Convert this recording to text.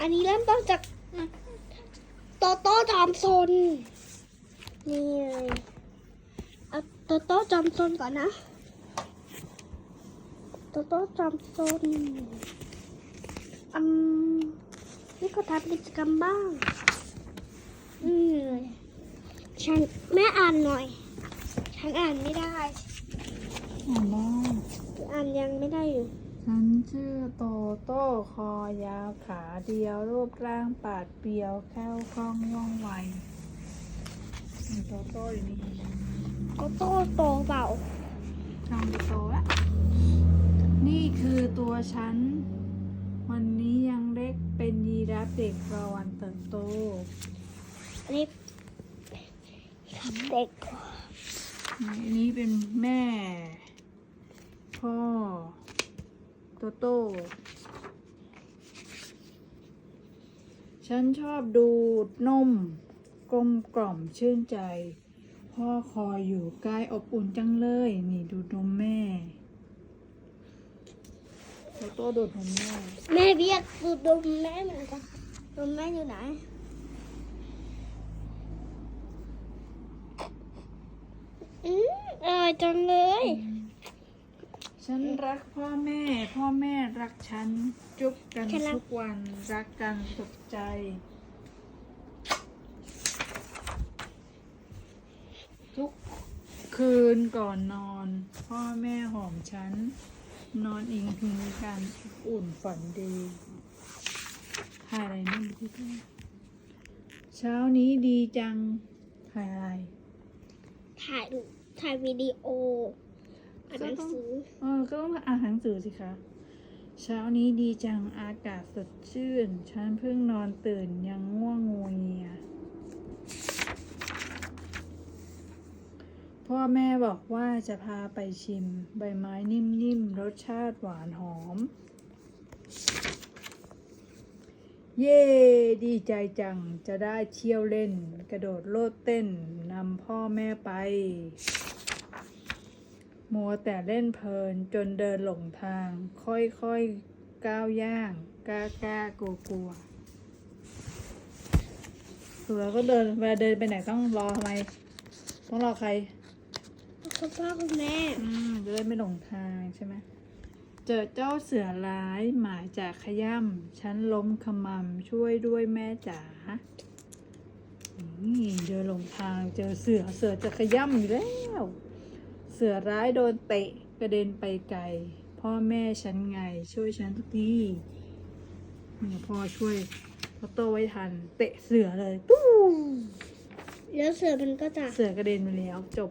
อันนี้เริ่มต้นจากโตโต้จอมซนนี่เลยเอาโตโต้จอมซนก่อนนะโตโต้จอมซนอืมนี่ก็ทำกิจกรรมบ้างอืมฉันแม่อ่านหน่อย ฉันอ่านไม่ได้ อ่านได้ อ่านยังไม่ได้อยู่ ฉันชื่อโตโต้คอยาวขาเดียวรูปร่างปาดเปียวแคล่วคล่องว่องไวมีโตโต้อยู่นี่โตโต้โตเปล่าทำโตละนี่คือตัวฉัน วันนี้ยังเล็กเป็นยีราฟเด็กรอวันเติบโตอันนี้เด็ก อันนี้เป็นแม่ พ่อ โตโต้ฉันชอบดูดนมกลมกล่อมชื่นใจ พ่อคอยอยู่ใกล้อบอุ่นจังเลย นี่ดูดนมแม่โตโต้ดูดนมแม่ แม่เรียกดูดมแม่เหมือนกันดมแม่อยู่ไหนอืมอร่อยจังเลย ฉันรักพ่อแม่ พ่อแม่รักฉัน จุ๊บกันฉันรัก ทุกวันรักกันสุดใจ ทุกคืนก่อนนอน พ่อแม่หอมฉัน นอนอิงพิงกันอบอุ่นฝันดีถ่ายอะไรนี่พี่เพื่อนเช้านี้ดีจังถ่ายอะไร ถ่ายถ่ายวิดีโอ อ่านหนังสือเออก็ต้องอ่านหนังสือสิคะ เช้านี้ดีจังอากาศสดชื่น ฉันเพิ่งนอนตื่นยังง่วงงัวเงียพ่อแม่บอกว่าจะพาไปชิม ใบไม้นิ่มๆ รสชาติหวานหอม เย่ดีใจจังจะได้เที่ยวเล่น กระโดดโลดเต้นนำพ่อแม่ไป มัวแต่เล่นเพลินจนเดินหลงทาง ค่อยๆก้าวย่างกล้ากล้ากลัวกลัวคือเราก็เดินเวลาเดินไปไหนต้องรอทำไม ต้องรอใครคุณพ่อคุณแม่อืมจะได้ไม่หลงทางใช่ไหมเจอเจ้าเสือร้ายหมายจากขย่ำฉันล้มขมำช่วยด้วยแม่จ๋านี่เดินหลงทางเจอเสือเสือจะขย่ำอยู่แล้วเสือร้ายโดนเตะกระเด็นไปไกล พ่อแม่ฉันไง ช่วยฉันทุกทีนี่พ่อช่วยพ่อโตไว้ทัน เตะเสือเลยปุ๊บแล้วเสือมันก็จะเสือกระเด็นไปแล้วจบ